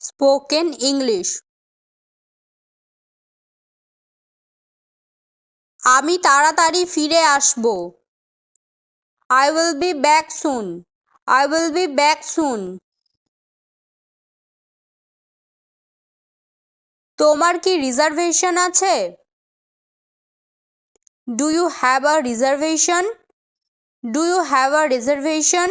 Spoken English. আমি তাড়াতাড়ি ফিরে আসব। I will be back soon I will be back soon তোমার কি রিজার্ভেশন আছে? Do you have a reservation do you have a reservation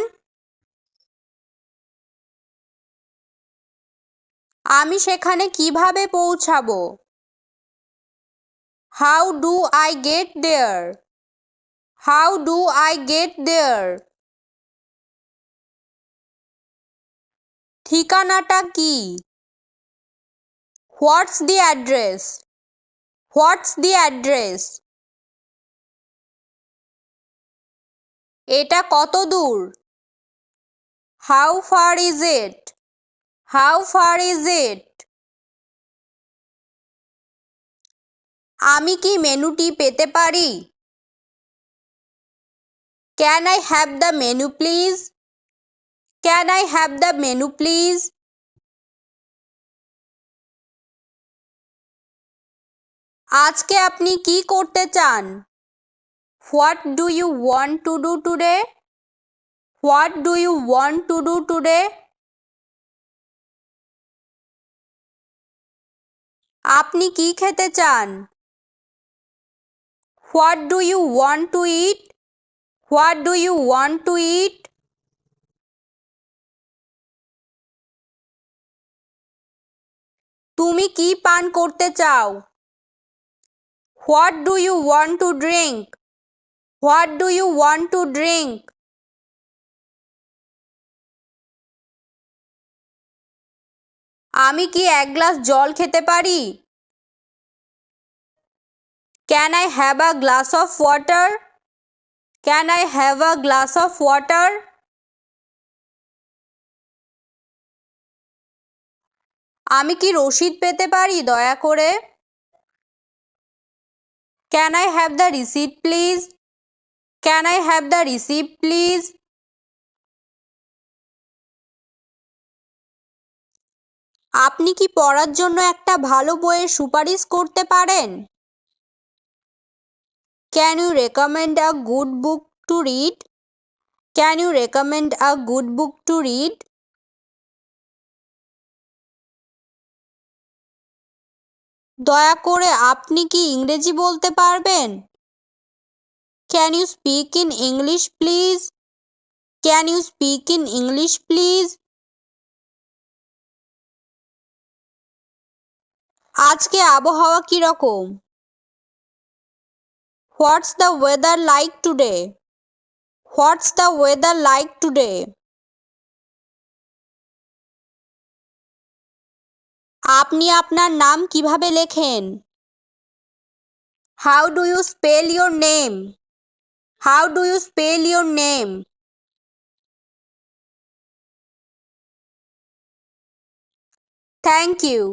আমি সেখানে কীভাবে পৌঁছাবো? How do I get there how do I get there ঠিকানাটা কি? What's the address what's the address এটা কত দূর? How far is it how far is it আমি কি মেনুটি পেতে পারি? Can I have the menu please can I have the menu please আজকে আপনি কি করতে চান? What do you want to do today what do you want to do today আপনি কি খেতে চান? What do you want to eat what do you want to eat তুমি কি পান করতে চাও? What do you want to drink what do you want to drink আমি কি এক গ্লাস জল খেতে পারি? Can I have a glass of water can I have a glass of water আমি কি রসিদ পেতে পারি, দয়া করে? Can I have the receipt please can I have the receipt please আপনি কি পড়ার জন্য একটা ভালো বইয়ের সুপারিশ করতে পারেন? Can you recommend a good book to read can you recommend a good book to read দয়া করে আপনি কি ইংরেজি বলতে পারবেন? Can you speak in English please can you speak in English please আজকে আবহাওয়া কীরকম? What's the weather like today what's the weather like today আপনি আপনার নাম কীভাবে লেখেন? How do you spell your name how do you spell your name thank you